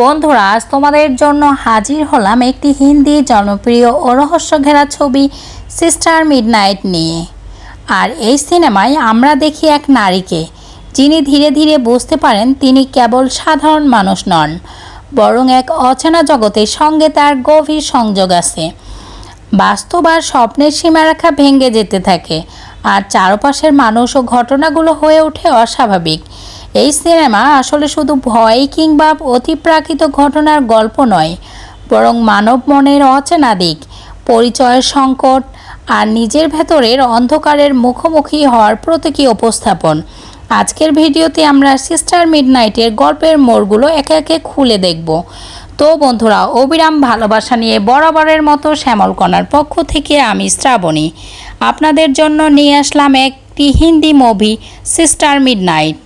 বন্ধুরা আজ তোমাদের জন্য হাজির হলাম একটি হিন্দি জনপ্রিয় ও রহস্য ঘেরা ছবি, সিস্টার মিডনাইট নিয়ে। আর এই সিনেমায় আমরা দেখি এক নারীকে, যিনি ধীরে ধীরে বুঝতে পারেন তিনি কেবল সাধারণ মানুষ নন, বরং এক অচেনা জগতের সঙ্গে তার গভীর সংযোগ আছে। বাস্তব আর স্বপ্নের সীমারেখা ভেঙে যেতে থাকে, আর চারপাশের মানুষ ও ঘটনাগুলো হয়ে ওঠে অস্বাভাবিক। এই সিনেমা আসলে শুধু ভয় কিংবা অতিপ্রাকৃত ঘটনার গল্প নয়, বরং মানব মনের অচেনা দিক, পরিচয়ের সংকট আর নিজের ভেতরের অন্ধকারের মুখোমুখি হওয়ার প্রতীকী উপস্থাপন। আজকের ভিডিওতে আমরা সিস্টার মিডনাইটের গল্পের মোড়গুলো একে একে খুলে দেখব। তো বন্ধুরা, অবিরাম ভালোবাসা নিয়ে বরাবরের মতো শ্যামলকণার পক্ষ থেকে আমি শ্রাবণী। আপনাদের জন্য নিয়ে আসলাম একটি হিন্দি মুভি, সিস্টার মিডনাইট।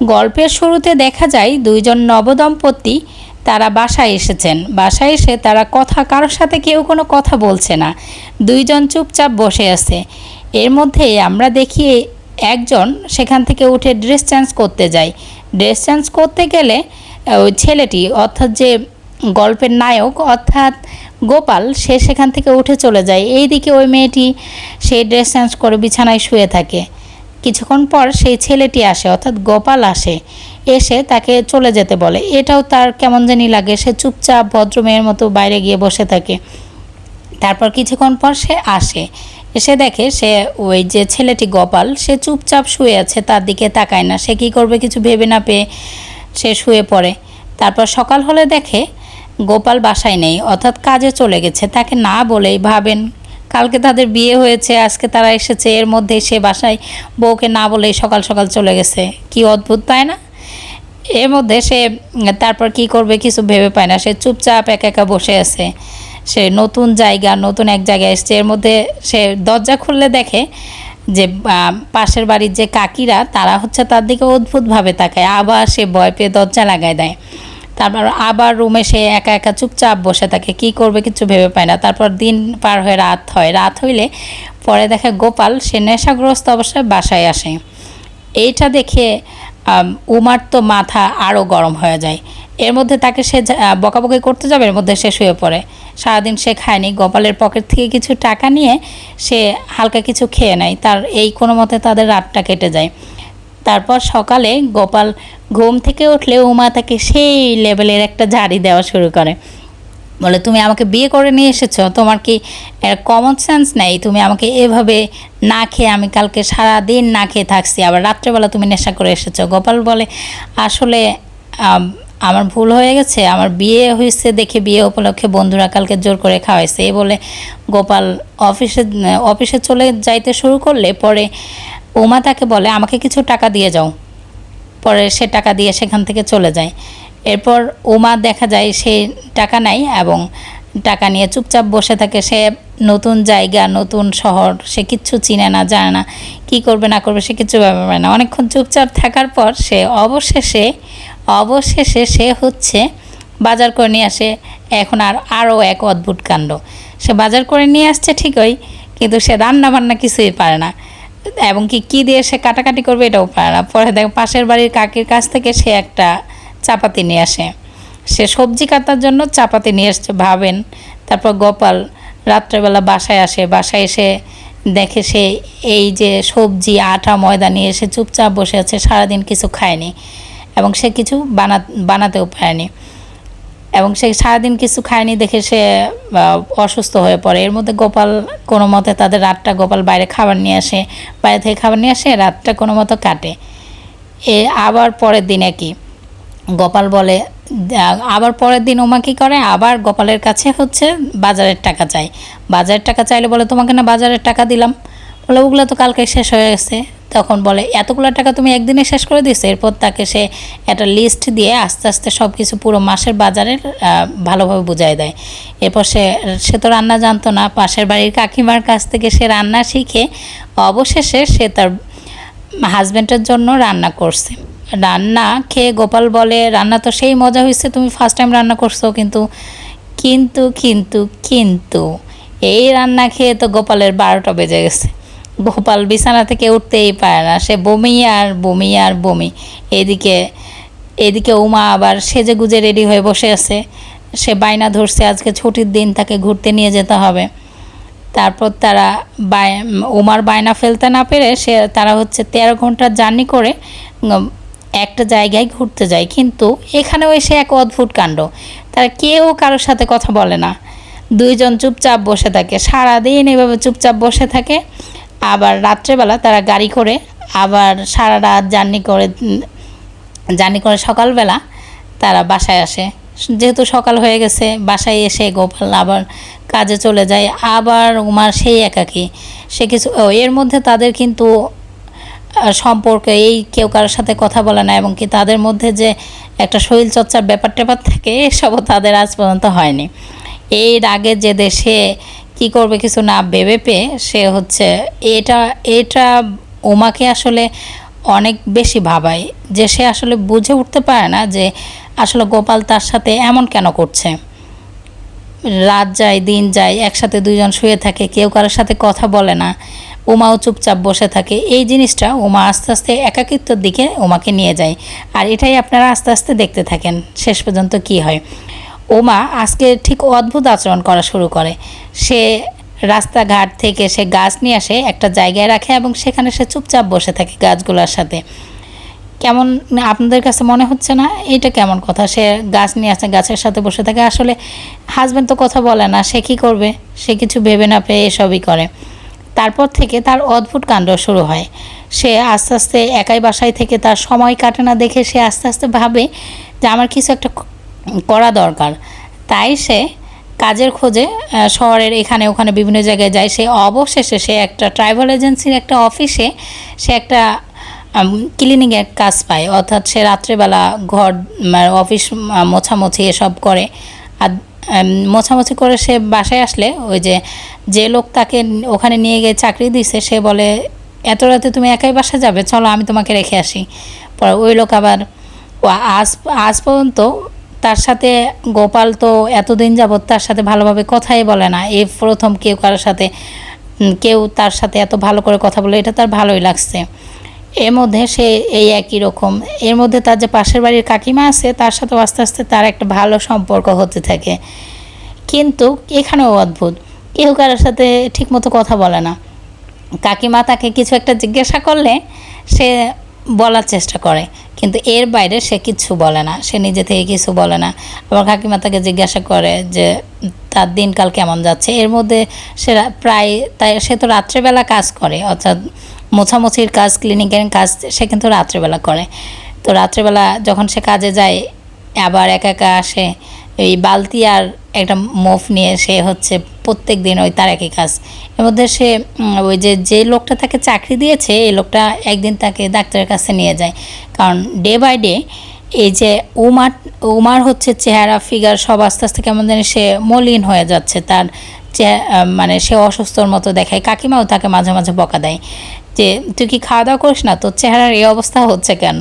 গল্পের শুরুতে দেখা যায় দুইজন নবদম্পতি তারা বাসায় এসেছেন। বাসায় এসে তারা কথা কারোর সাথে কেউ কোনো কথা বলছে না। দুইজন চুপচাপ বসে আছে। এর মধ্যে আমরা দেখি একজন সেখান থেকে উঠে ড্রেস চেঞ্জ করতে যায়। ড্রেস চেঞ্জ করতে গেলে ওই ছেলেটি, অর্থাৎ যে গল্পের নায়ক, অর্থাৎ গোপাল, সে সেখান থেকে উঠে চলে যায়। এইদিকে ওই মেয়েটি সেই ড্রেস চেঞ্জ করে বিছানায় শুয়ে থাকে। কিছুক্ষণ পর সেই ছেলেটি আসে, অর্থাৎ গোপাল আসে, এসে তাকে চলে যেতে বলে। এটাও তার কেমন জানি লাগে, সে চুপচাপ ভদ্রমেয়ের মতো বাইরে গিয়ে বসে থাকে। তারপর কিছুক্ষণ পর সে আসে। এসে দেখে সে, ওই যে ছেলেটি গোপাল, সে চুপচাপ শুয়ে আছে, তার দিকে তাকায় না। সে কী করবে কিছু ভেবে না পেয়ে সে শুয়ে পড়ে। তারপর সকাল হলে দেখে গোপাল বাসায় নেই, অর্থাৎ কাজে চলে গেছে। তাকে না বলেই ভাবেন কালকে তাদের বিয়ে হয়েছে, আজকে তারা এসেছে, এর মধ্যে সে বাসায় বউকে না বলেই সকাল সকাল চলে গেছে। কি অদ্ভুত, তাই না? এর মধ্যে সে, তারপর কি করবে কিছু ভেবে পায় না। সে চুপচাপ একা একা বসে আছে। সে নতুন জায়গা, নতুন এক জায়গায় এসছে। এর মধ্যে সে দরজা খুললে দেখে যে পাশের বাড়ির যে কাকিরা, তারা হচ্ছে তার দিকে অদ্ভুতভাবে তাকায়। আবার সে ভয় পেয়ে দরজা লাগায় দেয়। তারপর আবার রুমে সে একা একা চুপচাপ বসে থাকে, কি করবে কিছু ভেবে পায় না। তারপর দিন পার হয়ে রাত হয়। রাত হইলে পরে দেখে গোপাল, সে নেশাগ্রস্ত অবস্থায় বাসায় আসে। এইটা দেখে উমার তো মাথা আরও গরম হয়ে যায়। এর মধ্যে তাকে সে বকাবকি করতে যাবে, এর মধ্যে সে শুয়ে পড়ে। সারাদিন সে খায়নি। গোপালের পকেট থেকে কিছু টাকা নিয়ে সে হালকা কিছু খেয়ে নেয়। তার এই কোনো মতে তাদের রাতটা কেটে যায়। তারপর সকালে গোপাল ঘুম থেকে উঠলে উমা তাকে সেই লেভেলের একটা ঝাড়ি দেওয়া শুরু করে। বলে, তুমি আমাকে বিয়ে করে নিয়ে এসেছ, তোমার কি কমন সেন্স নেই? তুমি আমাকে এভাবে না খেয়ে আমি কালকে সারা দিন না খেয়ে থাকছি, আবার রাত্রেবেলা তুমি নেশা করে এসেছ? গোপাল বলে, আসলে আমার ভুল হয়ে গেছে, আমার বিয়ে হয়েছে দেখে বিয়ে উপলক্ষে বন্ধুরা কালকে জোর করে খাওয়াইছে। এই বলে গোপাল অফিসে অফিসে চলে যাইতে শুরু করলে পরে উমা তাকে বলে, আমাকে কিছু টাকা দিয়ে যাও। পরে সে টাকা দিয়ে সেখান থেকে চলে যায়। এরপর উমা দেখা যায় সে টাকা নেয় এবং টাকা নিয়ে চুপচাপ বসে থাকে। সে নতুন জায়গা, নতুন শহর, সে কিচ্ছু চিনে না, জানে না কী করবে, না করবে, সে কিচ্ছু ব্যাপার না। অনেকক্ষণ চুপচাপ থাকার পর সে অবশেষে অবশেষে সে হচ্ছে বাজার করে নিয়ে আসে এখন আর আরও এক অদ্ভুত কাণ্ড। সে বাজার করে নিয়ে আসছে ঠিকই, কিন্তু সে রান্না বান্না কিছুই পারে না। এবং কি, কী দিয়ে সে কাটাকাটি করবে এটাও পারে না। পরে দেখ, পাশের বাড়ির কাকির কাছ থেকে সে একটা চাপাতি নিয়ে আসে। সে সবজি কাটার জন্য চাপাতি নিয়ে এসছে ভাবেন। তারপর গোপাল রাত্রেবেলা বাসায় আসে। বাসায় এসে দেখে সে এই যে সবজি, আটা, ময়দা নিয়ে এসে চুপচাপ বসে আছে, সারাদিন কিছু খায়নি এবং সে কিছু বানা, বানাতেও পারেনি। এবং সে সারাদিন কিছু খায়নি দেখে সে অসুস্থ হয়ে পড়ে। এর মধ্যে গোপাল কোনো মতে তাদের রাতটা গোপাল বাইরে খাবার নিয়ে আসে। বাইরে থেকে খাবার নিয়ে আসে, রাতটা কোনো মতো কাটে। এ আবার পরের দিনে কি গোপাল বলে আবার পরের দিন ওমা কী করে? আবার গোপালের কাছে হচ্ছে বাজারের টাকা চাই বাজারের টাকা চাইলে বলে, তোমাকে না বাজারের টাকা দিলাম। বলে, ওগুলো তো কালকে শেষ হয়ে গেছে। তখন বলে, এতগুলো টাকা তুমি একদিনে শেষ করে দিয়েছ? এরপর তাকে সে একটা লিস্ট দিয়ে আস্তে আস্তে সব কিছু পুরো মাসের বাজারের ভালোভাবে বুঝাই দেয়। এরপর সে সে তো রান্না জানতো না। পাশের বাড়ির কাকিমার কাছ থেকে সে রান্না শিখে অবশেষে সে তার হাজব্যান্ডের জন্য রান্না করছে। রান্না খেয়ে গোপাল বলে, রান্না তো সেই মজা হয়েছে তুমি ফার্স্ট টাইম রান্না করছ, কিন্তু কিন্তু কিন্তু কিন্তু, এই রান্না খেয়ে তো গোপালের বারোটা বেজে গেছে। গোপাল বিছানা থেকে উঠতেই পারে না। সে বমি আর বমি আর বমি। এদিকে এদিকে উমা আবার সেজে গুজে রেডি হয়ে বসে আছে। সে বায়না ধরছে, আজকে ছুটির দিন, তাকে ঘুরতে নিয়ে যেতে হবে। তারপর তারা বায়, উমার বায়না ফেলতে না পেরে সে, তারা হচ্ছে তেরো ঘণ্টার জার্নি করে একটা জায়গায় ঘুরতে যায়। কিন্তু এখানেও এসে এক অদ্ভুত কাণ্ড। তারা কেউ কারোর সাথে কথা বলে না। দুইজন চুপচাপ বসে থাকে। সারাদিন এভাবে চুপচাপ বসে থাকে। আবার রাত্রেবেলা তারা গাড়ি করে আবার সারা রাত জার্নি করে জার্নি করে সকালবেলা তারা বাসায় আসে। যেহেতু সকাল হয়ে গেছে, বাসায় এসে গোপাল আবার কাজে চলে যায়। আবার উমার সেই একাকী। সে কিছু এর মধ্যে তাদের কিন্তু সম্পর্কে এই কেউ কারোর সাথে কথা বলে না এবং কি তাদের মধ্যে যে একটা শরীর চর্চার ব্যাপার ট্যাপার থাকে, এসবও তাদের আজ পর্যন্ত হয়নি। এর আগে যে দেশে কি করবে কিছু না ভেবে পেয়ে সে হচ্ছে এটা এটা ওমাকে আসলে অনেক বেশি ভাবায় যে সে আসলে বুঝে উঠতে পারে না যে আসলে গোপাল তার সাথে এমন কেন করছে। রাত যায়, দিন যায়, একসাথে দুইজন শুয়ে থাকে, কেউ কারোর সাথে কথা বলে না, উমাও চুপচাপ বসে থাকে। এই জিনিসটা উমা আস্তে আস্তে একাকিত্বর দিকে উমাকে নিয়ে যায়। আর এটাই আপনারা আস্তে আস্তে দেখতে থাকেন। শেষ পর্যন্ত কি হয়। উমা আজকে ঠিক অদ্ভুত আচরণ করা শুরু করে। সে রাস্তাঘাট থেকে সে গাছ নিয়ে আসে, একটা জায়গায় রাখে এবং সেখানে সে চুপচাপ বসে থাকে গাছগুলোর সাথে। কেমন আপনাদের কাছে মনে হচ্ছে না? এটা কেমন কথা? সে গাছ নিয়ে আসে, গাছের সাথে বসে থাকে। আসলে হাজব্যান্ড তো কথা বলে না, সে কী করবে? সে কিছু ভেবে না পেয়ে এসবই করে। তারপর থেকে তার অদ্ভুত কাণ্ড শুরু হয়। সে আস্তে আস্তে একাই বাসায় থেকে তার সময় কাটে না দেখে সে আস্তে আস্তে ভাবে যে আমার কিছু একটা করা দরকার। তাই সে কাজের খোঁজে শহরের এখানে ওখানে বিভিন্ন জায়গায় যায়। সে অবশেষে সে একটা ট্রাভেল এজেন্সির একটা অফিসে সে একটা ক্লিনিংয়ের কাজ পায়। অর্থাৎ সে রাত্রেবেলা ঘর অফিস মোছামুছি এসব করে। আর মোছামুছি করে সে বাসায় আসলে ওই যে যে লোক তাকে ওখানে নিয়ে গিয়ে চাকরি দিছে, সে বলে, এত রাতে তুমি একাই বাসা যাবে? চলো আমি তোমাকে রেখে আসি। পরে ওই লোক আবার আজ আজ পর্যন্ত তার সাথে গোপাল তো এতদিন যাবৎ তার সাথে ভালোভাবে কথাই বলে না। এই প্রথম কেউ কারোর সাথে কেউ তার সাথে এত ভালো করে কথা বলে, এটা তার ভালোই লাগছে। এর মধ্যে সে এই একই রকম। এর মধ্যে তার যে পাশের বাড়ির কাকিমা আছে, তার সাথে আস্তে আস্তে তার একটা ভালো সম্পর্ক হতে থাকে। কিন্তু এখানেও অদ্ভুত। কেউ কারোর সাথে ঠিকমতো কথা বলে না। কাকিমা তাকে কিছু একটা জিজ্ঞাসা করলে সে বলার চেষ্টা করে। কিন্তু এর বাইরে সে কিছু বলে না। সে নিজে থেকে কিছু বলে না। আবার কাকিমা তাকে জিজ্ঞাসা করে যে, তার দিনকাল কেমন যাচ্ছে? এর মধ্যে সে প্রায় তাই সে তো রাত্রেবেলা কাজ করে, অর্থাৎ মোছামুছির কাজ, ক্লিনিকের কাজ সে কিন্তু রাত্রেবেলা করে। তো রাত্রেবেলা যখন সে কাজে যায়, আবার একা একা আসে এই বালতি আর একটা মোফ নিয়ে সে হচ্ছে প্রত্যেক দিন ওই তার একই কাজ। এর মধ্যে সে ওই যে যে লোকটা তাকে চাকরি দিয়েছে, এই লোকটা একদিন তাকে ডাক্তারের কাছে নিয়ে যায়। কারণ ডে বাই ডে এই যে উমার উমার হচ্ছে চেহারা, ফিগার সব আস্তে আস্তে কেমন জানি সে মলিন হয়ে যাচ্ছে। তার মানে সে অসুস্থর মতো দেখায়। কাকিমাও তাকে মাঝে মাঝে বকা দেয় যে, তুই কি খাওয়া দাওয়া করিস না? তোর চেহারার এই অবস্থা হচ্ছে কেন?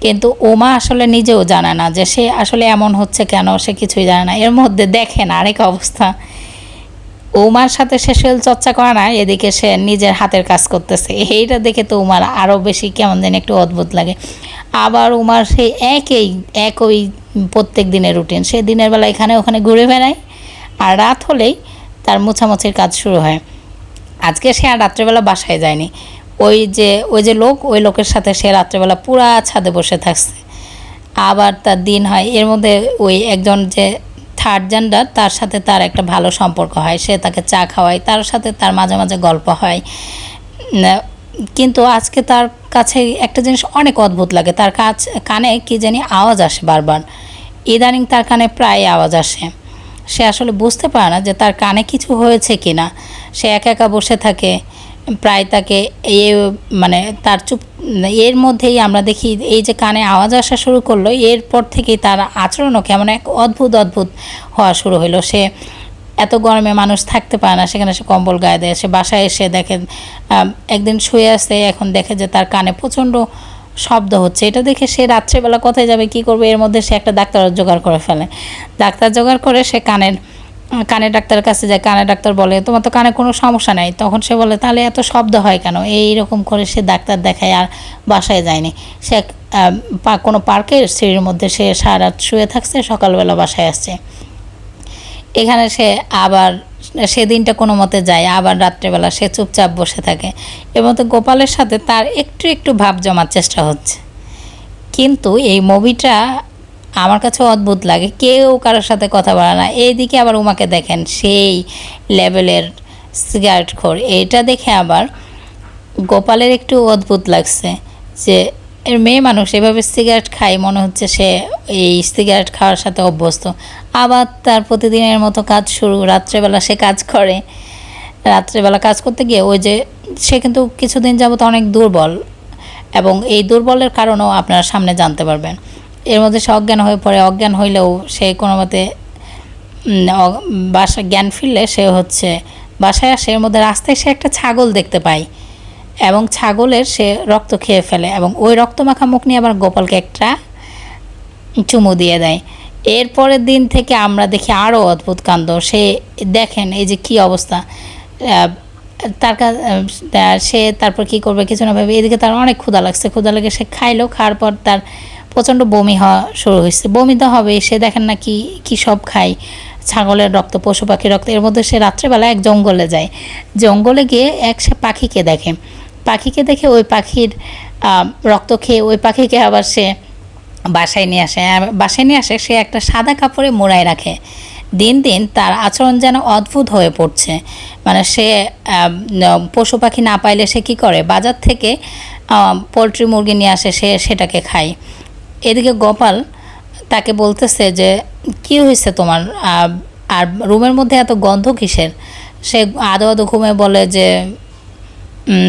কিন্তু ওমা আসলে নিজেও জানে না যে সে আসলে এমন হচ্ছে কেন, সে কিছুই জানে না। এর মধ্যে দেখে দেখেন আরেক অবস্থা। উমার সাথে সে শরীর চর্চা করে না, এদিকে সে নিজের হাতের কাজ করতেছে। এইটা দেখে তো উমার আরও বেশি কেমন যেন একটু অদ্ভুত লাগে। আবার উমার সেই একই একই প্রত্যেক দিনের রুটিন সে দিনের বেলা এখানে ওখানে ঘুরে বেড়ায় আর রাত হলেই তার মোছামুছির কাজ শুরু হয়। আজকে সে আর রাত্রেবেলা বাসায় যায়নি। ওই যে ওই যে লোক, ওই লোকের সাথে সে রাত্রেবেলা পুরা ছাদে বসে থাকছে। আবার তার দিন হয়, এর মধ্যে ওই একজন যে থার্ড জেন্ডার তার সাথে তার একটা ভালো সম্পর্ক হয়। সে তাকে চা খাওয়ায়, তার সাথে তার মাঝে মাঝে গল্প হয়। কিন্তু আজকে তার কাছে একটা জিনিস অনেক অদ্ভুত লাগে। তার কাছ, কানে কি জানি আওয়াজ আসে বারবার। ইদানিং তার কানে প্রায় আওয়াজ আসে। সে আসলে বুঝতে পারে না যে তার কানে কিছু হয়েছে কি না সে একা একা বসে থাকে। প্রায় তাকে এ মানে তার চুপ, এর মধ্যেই আমরা দেখি এই যে কানে আওয়াজ আসা শুরু করল, এরপর থেকেই তার আচরণও কেমন এক অদ্ভুত অদ্ভুত হওয়া শুরু হলো সে এত গরমে মানুষ থাকতে পারে না, সেখানে সে কম্বল গায়ে দেয়, সে বাসায় এসে দেখে একদিন শুয়ে আসতে এখন দেখে যে তার কানে প্রচণ্ড শব্দ হচ্ছে। এটা দেখে সে রাত্রেবেলা কোথায় যাবে, কি করবে? এর মধ্যে সে একটা ডাক্তার জোগাড় করে ফেলে। ডাক্তার জোগাড় করে সে কানের কানের ডাক্তারের কাছে যায় কানের ডাক্তার বলে, তোমার তো কানে কোনো সমস্যা নেই। তখন সে বলে, তাহলে এত শব্দ হয় কেন? এইরকম করে সে ডাক্তার দেখায় আর বাসায় যায়নি। সে কোনো পার্কের সিঁড়ির মধ্যে সে সারা রাত শুয়ে থাকছে, সকালবেলা বাসায় আসছে। এখানে সে আবার সেদিনটা কোনো মতে যায়, আবার রাত্রেবেলা সে চুপচাপ বসে থাকে। এবং তো গোপালের সাথে তার একটু একটু ভাব জমার চেষ্টা হচ্ছে। কিন্তু এই মুভিটা আমার কাছে অদ্ভুত লাগে। কেউ কারোর সাথে কথা বলে না। এইদিকে আবার উমাকে দেখেন, সেই লেভেলের সিগারেট খোর। এটা দেখে আবার গোপালের একটু অদ্ভুত লাগছে যে, এর মেয়ে মানুষ এভাবে সিগারেট খায়, মনে হচ্ছে সে এই সিগারেট খাওয়ার সাথে অভ্যস্ত। আবার তার প্রতিদিনের মতো কাজ শুরু। রাত্রেবেলা সে কাজ করে। রাত্রেবেলা কাজ করতে গিয়ে ওই যে, সে কিন্তু কিছুদিন যাবত অনেক দুর্বল এবং এই দুর্বলের কারণেও আপনারা সামনে জানতে পারবেন। এর মধ্যে সে অজ্ঞান হয়ে পড়ে। অজ্ঞান হইলেও সে কোনো মতে বাসা, জ্ঞান ফিরলে সে হচ্ছে, বাসায় আসে, এর মধ্যে রাস্তায় সে একটা ছাগল দেখতে পায় এবং ছাগলের সে রক্ত খেয়ে ফেলে এবং ওই রক্ত মাখা মুখ নিয়ে আবার গোপালকে একটা চুমু দিয়ে দেয়। এরপরের দিন থেকে আমরা দেখি আরও অদ্ভুত কাণ্ড। সে দেখেন এই যে কি অবস্থা। তার সে তারপর কি করবে কিছু না ভাবে এদিকে তার অনেক ক্ষুধা লাগছে। ক্ষুধা লাগে সে খাইলো, খাওয়ার পর তার প্রচণ্ড বমি হওয়া শুরু হয়েছে। বমি তো হবে, সে দেখেন না কি, কী সব খায়। ছাগলের রক্ত, পশু পাখির রক্ত, এর মধ্যে সে রাত্রেবেলা এক জঙ্গলে যায়। জঙ্গলে গিয়ে এক সে পাখিকে দেখে। পাখিকে দেখে ওই পাখির রক্ত খেয়ে ওই পাখিকে আবার সে বাসায় নিয়ে আসে। বাসায় নিয়ে আসে, সে একটা সাদা কাপড়ে মোড়ায় রাখে। দিন দিন তার আচরণ যেন অদ্ভুত হয়ে পড়ছে। মানে সে পশু পাখি না পাইলে সে কী করে? বাজার থেকে পোলট্রি মুরগি নিয়ে আসে, সে সেটাকে খায়। এদিকে গোপাল তাকে বলতেছে যে, কি হয়েছে তোমার? আর রুমের মধ্যে এত গন্ধ কিসের? সে আদো আদো ঘুমে বলে যে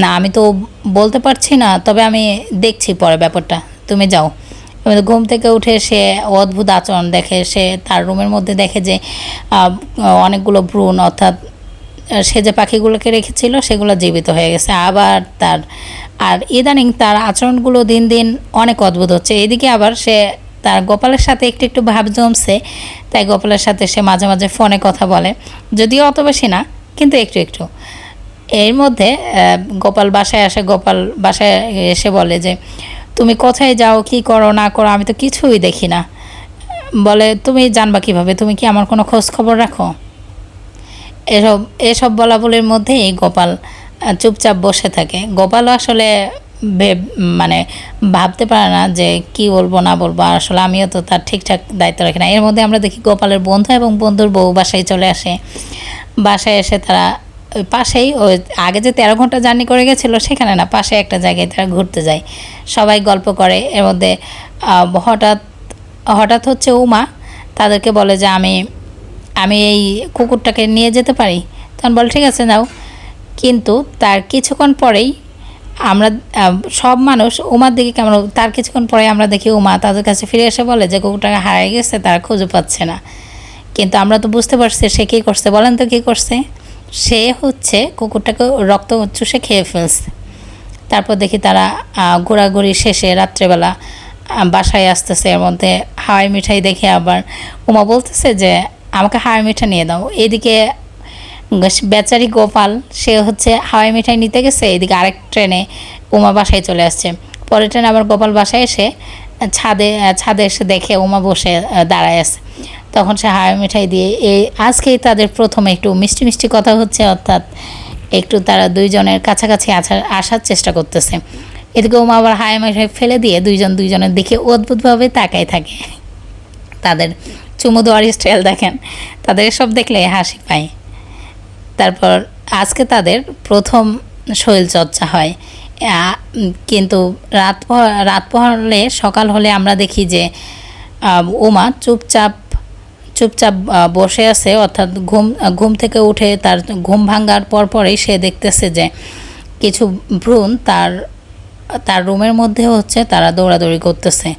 না, আমি তো বলতে পারছি না, তবে আমি দেখছি পরে ব্যাপারটা। তুমি যাও। ঘুম থেকে উঠে সে অদ্ভুত আচরণ দেখে। সে তার রুমের মধ্যে দেখে যে অনেকগুলো ভ্রূণ অর্থাৎ সে যে পাখিগুলোকে রেখেছিল সেগুলো জীবিত হয়ে গেছে। আবার তার, আর ইদানিং তার আচরণগুলো দিন দিন অনেক অদ্ভুত হচ্ছে। এদিকে আবার সে তার গোপালের সাথে একটু একটু ভাব জমছে, তাই গোপালের সাথে সে মাঝে মাঝে ফোনে কথা বলে। যদিও অত বেশি না, কিন্তু একটু একটু। এর মধ্যে গোপাল বাসায় আসে, গোপাল বাসায় এসে বলে যে, তুমি কোথায় যাও, কি করো, না করো, আমি তো কিছুই দেখি না। বলে, তুমি জানবা কীভাবে? তুমি কি আমার কোনো খোঁজ খবর রাখো? এসব এসব বলা বলির মধ্যেই গোপাল চুপচাপ বসে থাকে। গোপাল আসলে মানে ভাবতে পারে না যে কি বলব, না বলব। আসলে আমিও তো তার ঠিকঠাক দায়িত্ব রাখি না। এর মধ্যে আমরা দেখি গোপালের বন্ধু এবং বন্ধুর বউ বাসায় চলে আসে। বাসায় এসে তারা ওই পাশেই, ওই আগে যে তেরো ঘণ্টা জার্নি করে গেছিল সেখানে না, পাশে একটা জায়গায় তারা ঘুরতে যায়। সবাই গল্প করে। এর মধ্যে হঠাৎ হঠাৎ হচ্ছে উমা, তাদেরকে বলে যে আমি আমি এই কুকুরটাকে নিয়ে যেতে পারি? তখন বলে, ঠিক আছে যাও কিন্তু তার কিছুক্ষণ পরেই আমরা সব মানুষ উমার দিকে কেমন, তার কিছুক্ষণ পরে আমরা দেখি উমা তাদের কাছে ফিরে এসে বলে যে কুকুরটাকে হারিয়ে গেছে, তারা খুঁজে পাচ্ছে না। কিন্তু আমরা তো বুঝতে পারছি সে কী করছে। বলেন তো কী করছে? সে হচ্ছে কুকুরটাকে রক্ত চুষে খেয়ে ফেলছে। তারপর দেখি তারা ঘোরাঘুরি শেষে রাত্রেবেলা বাসায় আসতেছে। এর মধ্যে হাওয়াই মিঠাই দেখে আবার উমা বলতেছে যে আমাকে হাওয়াই মিঠাই নিয়ে দাও। এদিকে বেচারি গোপাল, সে হচ্ছে হাওয়াই মিঠাই নিতে গেছে। এদিকে আরেক ট্রেনে উমা বাসায় চলে আসছে। পরের ট্রেনে আবার গোপাল বাসায় এসে ছাদে ছাদে এসে দেখে উমা বসে দাঁড়ায় আছে। তখন সে হাওয়াই মিঠাই দিয়ে, এই, আজকেই তাদের প্রথমে একটু মিষ্টি মিষ্টি কথা হচ্ছে, অর্থাৎ একটু তারা দুইজনের কাছাকাছি আসার আসার চেষ্টা করতেছে। এদিকে উমা আবার হাওয়াই মিঠাই ফেলে দিয়ে দুইজন, দুইজনের দিকে অদ্ভুতভাবে তাকায় থাকে। তাদের চুমু দেওয়ার স্টাইল দেখেন। তাদের এসব দেখলে হাসি পায়। তারপর আজকে তাদের প্রথম শরীরচর্চা হয়। কিন্তু রাত রাত পহলে সকাল হলে আমরা দেখি যে উমা চুপচাপ চুপচাপ বসে আছে। অর্থাৎ ঘুম ঘুম থেকে উঠে তার ঘুম ভাঙ্গার পর পরেই সে দেখতেছে যে, কিছু ভ্রূণ তার তার রুমের মধ্যে হচ্ছে তারা দৌড়াদৌড়ি করতেছে।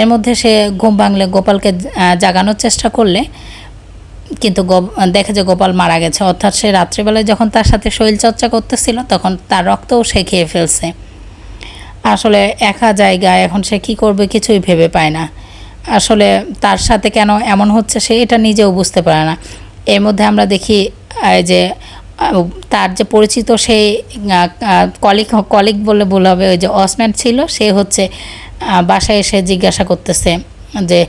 এর মধ্যে সে ঘুম ভাঙলে গোপালকে জাগানোর চেষ্টা করলে কিন্তু দেখে যে গোপাল মারা গেছে। অর্থাৎ সে রাত্রিবেলায় যখন তার সাথে শরীরচর্চা করতেছিল, তখন তার রক্তও সে খেয়ে ফেলছে। আসলে একা জায়গায় এখন সে কি করবে কিছুই ভেবে পায় না। আসলে তার সাথে কেন এমন হচ্ছে সে এটা নিজেও বুঝতে পারে না। এর মধ্যে আমরা দেখি যে তার যে পরিচিত সেই কলিগ কলিক বলে বলা হবে, ওই যে অসম্যান ছিল, সে হচ্ছে বাসায় এসে জিজ্ঞাসা করতেছে যে,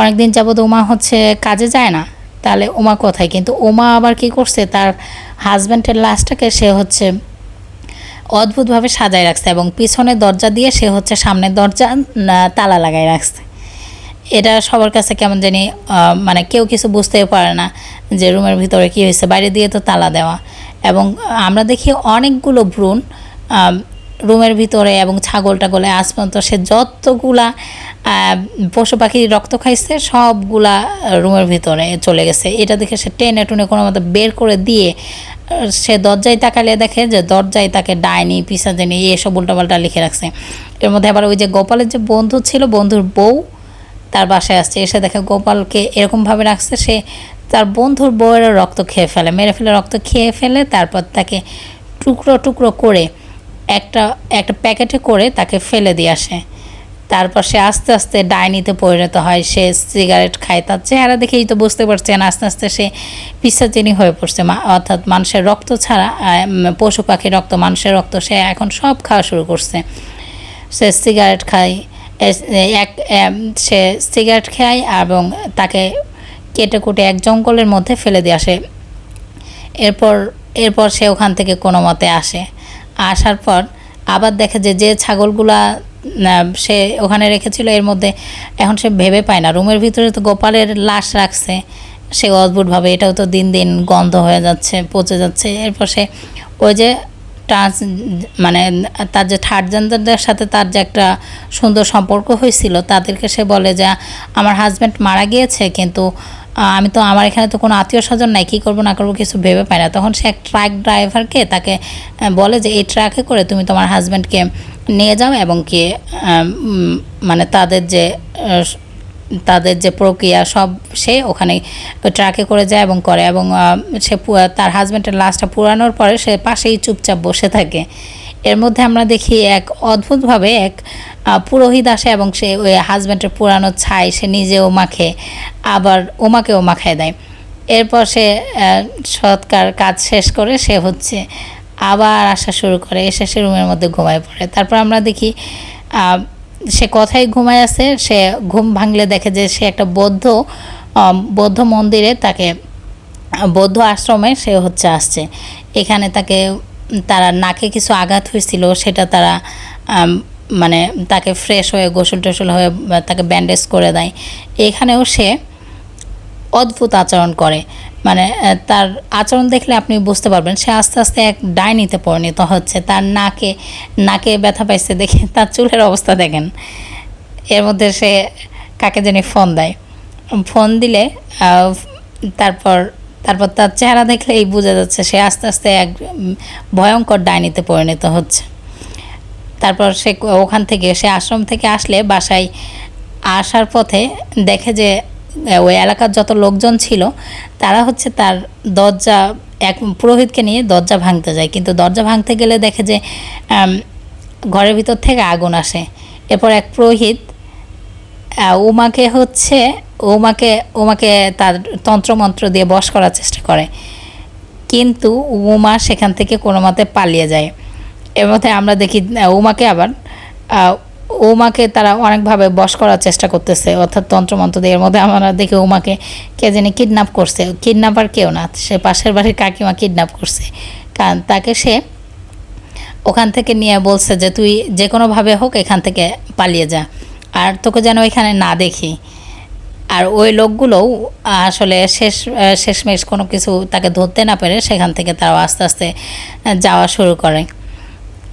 অনেকদিন যাবত উমা হচ্ছে কাজে যায় না? তাহলে উমা কোথায়? কিন্তু উমা আবার কি করছে? তার হাজব্যান্ডের লাশটাকে সে হচ্ছে অদ্ভুতভাবে সাজায় রাখছে এবং পিছনের দরজা দিয়ে সে হচ্ছে সামনের দরজা তালা লাগাই রাখছে। এটা সবার কাছে কেমন জানি মানে কেউ কিছু বুঝতেও পারে না যে রুমের ভিতরে কি হয়েছে। বাইরে দিয়ে তো তালা দেওয়া। এবং আমরা দেখি অনেকগুলো ভ্রূণ রুমের ভিতরে এবং ছাগল টাগলে আজ পর্যন্ত সে যতগুলা পশু পাখির রক্ত খাইছে, সবগুলা রুমের ভিতরে চলে গেছে। এটা দেখে সে টেনে টুনে কোনো মতো বের করে দিয়ে সে দরজায় তাকালে দেখে যে দরজায় তাকে ডাইনি, পিসাজানি, এসব উল্টাপাল্টা লিখে রাখছে। এর মধ্যে আবার ওই যে গোপালের যে বন্ধু ছিল, বন্ধুর বউ, তার বাসায় আসছে। এসে দেখে গোপালকে এরকমভাবে রাখছে, সে তার বন্ধুর বউয়ের রক্ত খেয়ে ফেলে, মেরে ফেলে, রক্ত খেয়ে ফেলে, তারপর তাকে টুকরো টুকরো করে একটা একটা প্যাকেটে করে তাকে ফেলে দিয়ে আসে। তারপর সে আস্তে আস্তে ডাইনিতে পরিণত হয়, সে সিগারেট খায়, তার চেহারা দেখেই তো বুঝতে পারছেন আস্তে আস্তে সে পিসাচিনি হয়ে পড়ছে। অর্থাৎ মানুষের রক্ত ছাড়া পশু পাখির রক্ত, মানুষের রক্ত, সে এখন সব খাওয়া শুরু করছে। সে সিগারেট খায় এক সে সিগারেট খায় এবং তাকে কেটে কুটে এক জঙ্গলের মধ্যে ফেলে দিয়ে আসে। এরপর এরপর সে ওখান থেকে কোনো মতে আসে। আসার পর আবার দেখে যে যে ছাগলগুলা সে ওখানে রেখেছিল, এর মধ্যে এখন সে ভেবে পায় না। রুমের ভিতরে তো গোপালের লাশ রাখছে। সে অদ্ভুতভাবে এটাও তো দিন দিন গন্ধ হয়ে যাচ্ছে, পচে যাচ্ছে। এরপর সে ওই যে ট্রান্স মানে তার যে থার্ড জেন্ডারদের সাথে তার যে একটা সুন্দর সম্পর্ক হয়েছিল, তাদেরকে সে বলে যে, আমার হাজব্যান্ড মারা গিয়েছে, কিন্তু আমি তো, আমার এখানে তো কোনো আত্মীয় স্বজন নাই, কী করব, না করব, কিছু ভেবে পাই না। তখন সে এক ট্রাক ড্রাইভারকে তাকে বলে যে, এই ট্রাকে করে তুমি তোমার হাজব্যান্ডকে নিয়ে যাও এবং কি মানে তাদের যে তাদের যে প্রক্রিয়া সব সে ওখানে ট্রাকে করে যায় এবং করে এবং সে তার হাজব্যান্ডের লাশটা পুরানোর পরে সে পাশেই চুপচাপ বসে থাকে। এর মধ্যে আমরা দেখি এক অদ্ভুতভাবে এক পুরোহিত আসে এবং সে ওই হাজব্যান্ডের পুরানো ছাই সে নিজেও মাখে, আবার ওমাকেও মাখায় দেয়। এরপর সে সৎকার কাজ শেষ করে সে হচ্ছে আবার আসা শুরু করে, এসে সে রুমের মধ্যে ঘুমায় পড়ে। তারপর আমরা দেখি সে কথাই ঘুমায় আছে, সে ঘুম ভাঙলে দেখে যে সে একটা বৌদ্ধ বৌদ্ধ মন্দিরে তাকে, বৌদ্ধ আশ্রমে সে হচ্ছে আসছে। এখানে তাকে, তারা নাকে কিছু আঘাত হয়েছিল, সেটা তারা মানে তাকে ফ্রেশ হয়ে, গোসল টোসল হয়ে, তাকে ব্যান্ডেজ করে দেয়। এখানেও সে অদ্ভুত আচরণ করে। মানে তার আচরণ দেখলে আপনি বুঝতে পারবেন, সে আস্তে আস্তে এক ডাইনিতে পরিণত হচ্ছে। তার নাকে নাকে ব্যথা পাইছে দেখে তার চুলের অবস্থা দেখেন। এর মধ্যে সে কাকে জানি ফোন দেয়। ফোন দিলে তারপর তারপর তার চেহারা দেখলেই বোঝা যাচ্ছে সে আস্তে আস্তে এক ভয়ঙ্কর ডাইনিতে পরিণত হচ্ছে। তারপর সে ওখান থেকে, সে আশ্রম থেকে আসলে বাসায় আসার পথে দেখে যে ওই এলাকার যত লোকজন ছিল, তারা হচ্ছে তার দরজা, এক পুরোহিতকে নিয়ে দরজা ভাঙতে যায়। কিন্তু দরজা ভাঙতে গেলে দেখে যে ঘরের ভিতর থেকে আগুন আসে। এরপর এক পুরোহিত উমাকে হচ্ছে, উমাকে উমাকে তার তন্ত্রমন্ত্র দিয়ে বশ করার চেষ্টা করে। কিন্তু উমা সেখান থেকে কোনো মতে পালিয়ে যায়। এর মধ্যে আমরা দেখি উমাকে আবার উমাকে তারা অনেকভাবে বশ করার চেষ্টা করতেছে, অর্থাৎ তন্ত্রমন্ত্র দিয়ে। এর মধ্যে আমরা দেখি উমাকে কে জানি কিডন্যাপ করছে। কিডন্যাপার কেউ না, সে পাশের বাড়ির কাকিমা কিডন্যাপ করছে। কারণ তাকে সে ওখান থেকে নিয়ে বলছে যে, তুই যে কোনোভাবে হোক এখান থেকে পালিয়ে যা। আর তোকে যেন এখানে না দেখি। আর ওই লোকগুলোও আসলে শেষ, শেষমেশ কোনো কিছু তাকে ধরতে না পেরে সেখান থেকে তারা আস্তে আস্তে যাওয়া শুরু করে।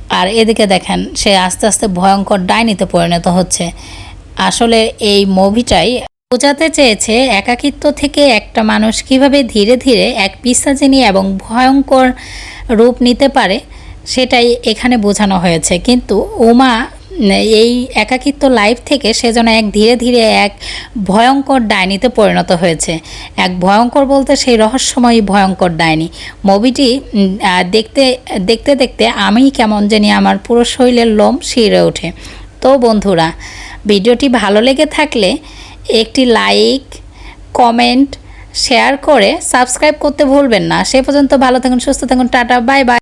আর এদিকে দেখেন সে আস্তে আস্তে ভয়ঙ্কর ডাইনিতে পরিণত হচ্ছে। আসলে এই মুভিটাই বোঝাতে চেয়েছে একাকিত্ব থেকে একটা মানুষ কীভাবে ধীরে ধীরে এক পিসাচিনী এবং ভয়ঙ্কর রূপ নিতে পারে সেটাই এখানে বোঝানো হয়েছে। কিন্তু উম, এই একাকিত্ব লাইফ থেকে সে যেন এক ধীরে ধীরে এক ভয়ঙ্কর ডাইনিতে পরিণত হয়েছে। এক ভয়ঙ্কর বলতে সেই রহস্যময়ী ভয়ঙ্কর ডাইনি। মুভিটি দেখতে দেখতে দেখতে আমি কেমন জানি আমার পুরো শরীরের লোম শিরে ওঠে। তো বন্ধুরা, ভিডিওটি ভালো লেগে থাকলে একটি লাইক কমেন্ট শেয়ার করে সাবস্ক্রাইব করতে ভুলবেন না। সে পর্যন্ত ভালো থাকুন, সুস্থ থাকুন, টাটা বাই বাই